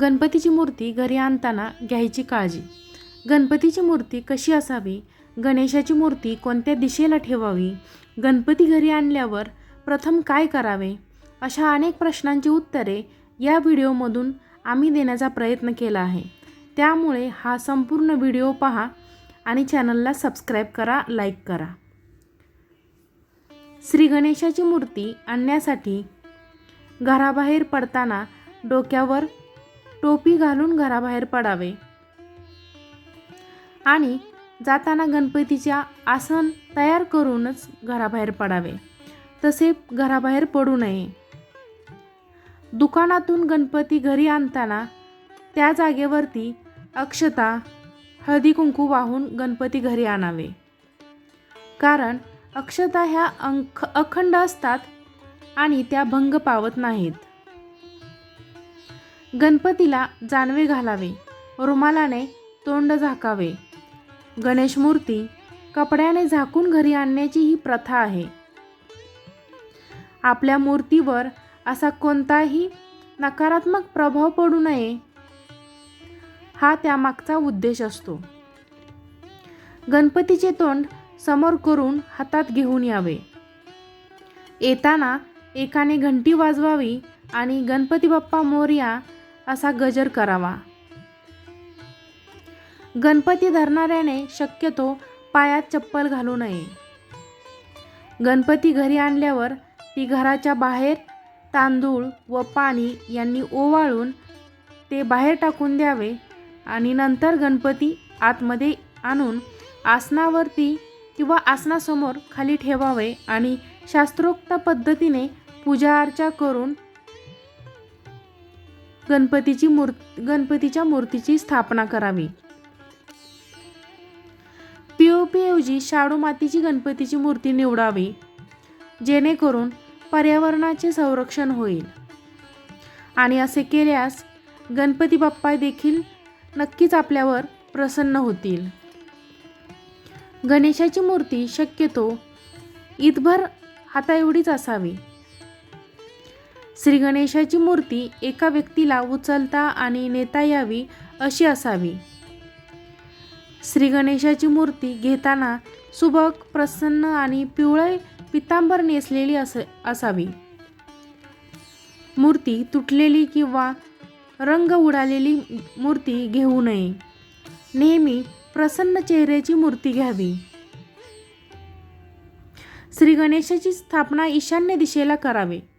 गणपतीची मूर्ती घरी आणताना घ्यायची काळजी. गणपतीची मूर्ती कशी असावी? गणेशाची मूर्ती कोणत्या दिशेला ठेवावी? गणपती घरी आणल्यावर प्रथम काय करावे? अशा अनेक प्रश्नांची उत्तरे या व्हिडिओमधून आम्ही देण्याचा प्रयत्न केला आहे. त्यामुळे हा संपूर्ण व्हिडिओ पहा आणि चॅनलला सबस्क्राईब करा लाईक करा. श्री गणेशाची मूर्ती आणण्यासाठी घराबाहेर पडताना डोक्यावर टोपी घालून घराबाहेर पडावे. आणि जाताना गणपतीच्या आसन तयार करूनच घराबाहेर पडावे. तसे घराबाहेर पडू नये. दुकानातून गणपती घरी आणताना त्या जागेवरती अक्षता हळदी कुंकू वाहून गणपती घरी आणावे. कारण अक्षता ह्या अंख अखंड असतात आणि त्या भंग पावत नाहीत. गणपतीला जानवे घालावे. रुमालाने तोंड झाकावे. गणेश मूर्ती कपड्याने झाकून घरी आणण्याची ही प्रथा आहे. आपल्या मूर्तीवर असा कोणताही नकारात्मक प्रभाव पडू नये हा त्यामागचा उद्देश असतो. गणपतीचे तोंड समोर करून हातात घेऊन यावे. येताना एकाने घंटी वाजवावी आणि गणपती बाप्पा मोर्या असा गजर करावा. गणपती धरणाऱ्याने शक्यतो पायात चप्पल घालू नये. गणपती घरी आणल्यावर ती घराच्या बाहेर तांदूळ व पाणी यांनी ओवाळून ते बाहेर टाकून द्यावे आणि नंतर गणपती आतमध्ये आणून आसनावरती किंवा आसनासमोर खाली ठेवावे आणि शास्त्रोक्त पद्धतीने पूजा अर्चा करून गणपतीची मूर् गणपतीच्या मूर्तीची स्थापना करावी. पी ओ पीऐवजी शाडू मातीची गणपतीची मूर्ती निवडावी जेणेकरून पर्यावरणाचे संरक्षण होईल. आणि असे केल्यास गणपती बाप्पा देखील नक्कीच आपल्यावर प्रसन्न होतील. गणेशाची मूर्ती शक्यतो ईदभर हाताएवढीच असावी. श्री गणेशाची मूर्ती एका व्यक्तीला उचलता आणि नेता यावी अशी असावी. श्री गणेशाची मूर्ती घेताना सुबक प्रसन्न आणि पिवळे पितांबर नेसलेली अस असावी. मूर्ती तुटलेली किंवा रंग उडालेली मूर्ती घेऊ नये. नेहमी प्रसन्न चेहऱ्याची मूर्ती घ्यावी. श्री गणेशाची स्थापना ईशान्य दिशेला करावे.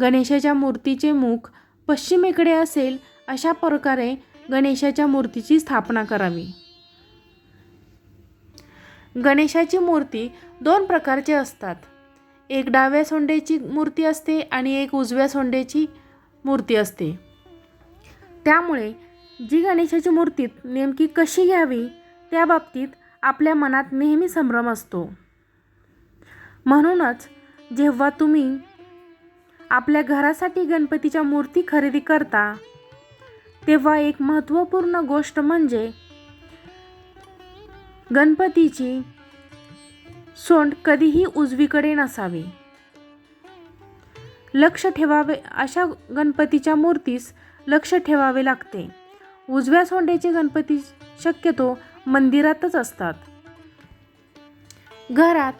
गणेशाच्या मूर्तीचे मुख पश्चिमेकडे असेल अशा प्रकारे गणेशाच्या मूर्तीची स्थापना करावी. गणेशाची मूर्ती दोन प्रकारची असतात. एक डाव्या सोंडेची मूर्ती असते आणि एक उजव्या सोंडेची मूर्ती असते. त्यामुळे जी गणेशाची मूर्ती नेमकी कशी घ्यावी त्या बाबतीत आपल्या मनात नेहमी संभ्रम असतो. म्हणूनच जेव्हा तुम्ही आपल्या घरासाठी गणपतीच्या मूर्ती खरेदी करता. तेव्हा एक महत्त्वपूर्ण गोष्ट म्हणजे गणपतीची सोंड कधीही उजवीकडे नसावी. लक्ष ठेवावे अशा गणपतीच्या मूर्तीस लक्ष ठेवावे लागते. उजव्या सोंडेचे गणपती शक्यतो मंदिरातच असतात. घरात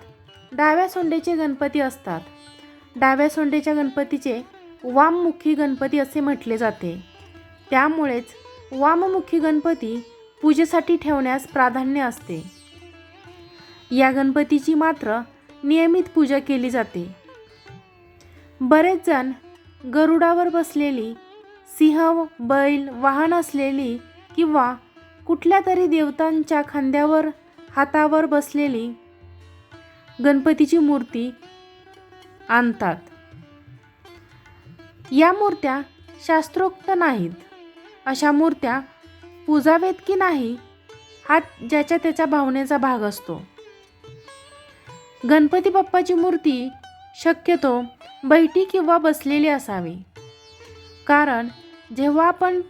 डाव्या सोंडेचे गणपती असतात. डाव्या सोंडेच्या गणपतीचे वाममुखी गणपती असे म्हटले जाते. त्यामुळेच वाममुखी गणपती पूजेसाठी ठेवण्यास प्राधान्य असते. या गणपतीची मात्र नियमित पूजा केली जाते. बरेच जण गरुडावर बसलेली सिंह बैल वाहन असलेली किंवा कुठल्या तरी देवतांच्या खांद्यावर हातावर बसलेली गणपतीची मूर्ती आणतात. या मूर्त्या शास्त्रोक्त नाहीत. अशा मूर्त्या पूजावेत की नाही हा ज्याच्या त्याच्या भावनेचा भाग असतो. गणपती बाप्पाची मूर्ती शक्यतो बैठी किंवा बसलेली असावी. कारण जेव्हा आपण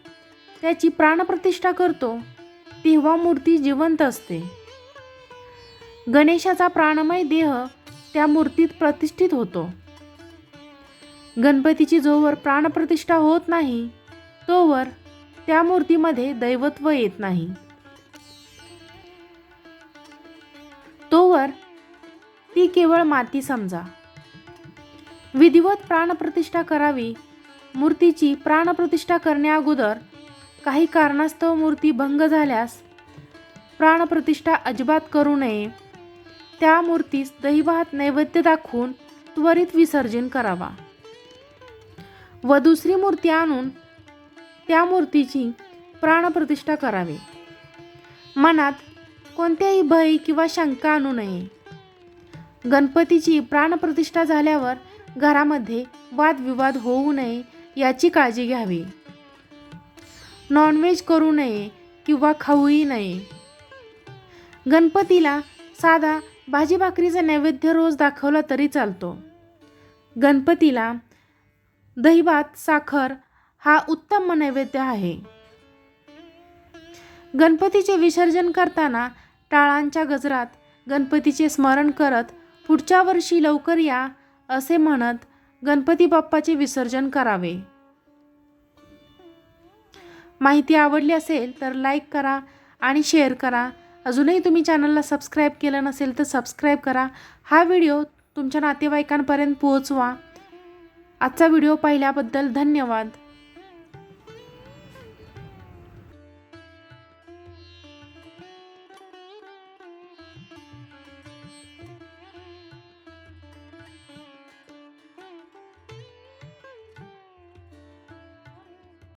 त्याची प्राणप्रतिष्ठा करतो तेव्हा मूर्ती जिवंत असते. गणेशाचा प्राणमय देह त्या मूर्तीत प्रतिष्ठित होतो. गणपतीची जोवर प्राणप्रतिष्ठा होत नाही तोवर त्या मूर्तीमध्ये दैवत्व येत नाही. तोवर ती केवळ माती समजा. विधिवत प्राणप्रतिष्ठा करावी मूर्तीची प्राणप्रतिष्ठा करण्याअगोदर काही कारणास्तव मूर्ती भंग झाल्यास प्राणप्रतिष्ठा अजिबात करू नये त्या मूर्तीस दहीभात नैवेद्य दाखवून त्वरित विसर्जन करावा. व दुसरी मूर्ती आणून त्या मूर्तीची प्राणप्रतिष्ठा करावी. मनात कोणत्याही भय किंवा शंका आणू नये. गणपतीची प्राणप्रतिष्ठा झाल्यावर घरामध्ये वादविवाद होऊ नये याची काळजी घ्यावी. नॉनव्हेज करू नये किंवा खाऊही नये. गणपतीला साधा भाजी भाकरीचा नैवेद्य रोज दाखवला तरी चालतो. गणपतीला दहीभात साखर हा उत्तम नैवेद्य आहे. गणपतीचे विसर्जन करताना टाळांच्या गजरात गणपतीचे स्मरण करत पुढच्या वर्षी लवकर या असे म्हणत गणपती बाप्पाचे विसर्जन करावे. माहिती आवडली असेल तर लाईक करा आणि शेअर करा. अजूनही तुम्ही चॅनलला सबस्क्राईब केलं नसेल तर सबस्क्राईब करा. हा व्हिडिओ तुमच्या नातेवाईकांपर्यंत पोहोचवा. आजचा व्हिडिओ पाहिल्याबद्दल धन्यवाद.